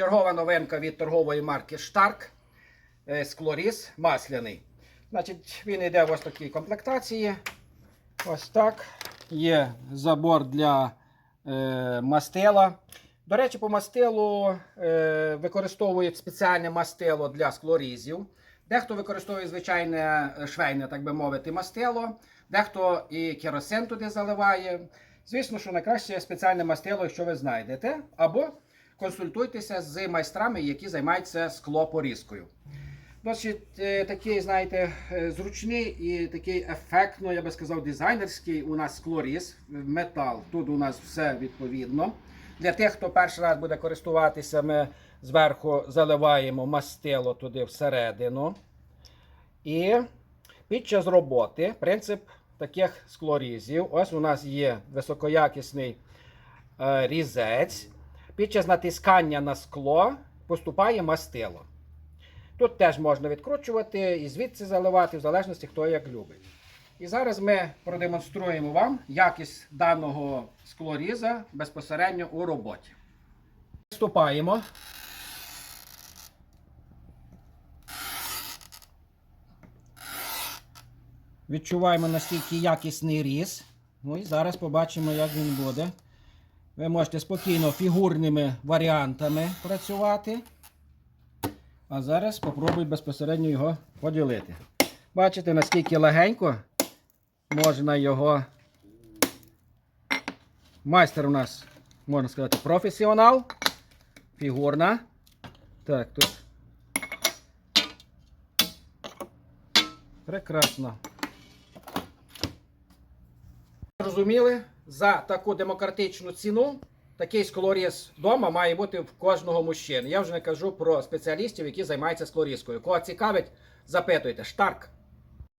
Чергова новинка від торгової марки Штарк. Е, Склоріз масляний. Значить, він йде в ось такій комплектації. Ось так. Є забор для е, мастила. До речі, по мастилу е, використовують спеціальне мастило для склорізів. Дехто використовує звичайне е, швейне, так би мовити, мастило, дехто і керосин туди заливає. Звісно, що найкраще спеціальне мастило, якщо ви знайдете, або консультуйтеся з майстрами, які займаються склопорізкою. Досить е, такий, знаєте, е, зручний і такий ефектно, я би сказав, дизайнерський у нас склоріз, метал. Тут у нас все відповідно. Для тих, хто перший раз буде користуватися, ми зверху заливаємо мастило туди всередину. І під час роботи принцип таких склорізів. Ось у нас є високоякісний е, різець. Під час натискання на скло поступає мастило. Тут теж можна відкручувати і звідси заливати, в залежності хто як любить. І зараз ми продемонструємо вам якість даного склоріза безпосередньо у роботі. Приступаємо. Відчуваємо настільки якісний різ. Ну і зараз побачимо, як він буде. Ви можете спокійно фігурними варіантами працювати. А зараз спробую безпосередньо його поділити. Бачите, наскільки легенько можна його. Майстер у нас, можна сказати, професіонал. Фігурна. Так, тут. Прекрасно. Розуміли, за таку демократичну ціну такий склоріз вдома має бути в кожного мужчини. Я вже не кажу про спеціалістів, які займаються склорізкою. Кого цікавить, запитуйте. Штарк.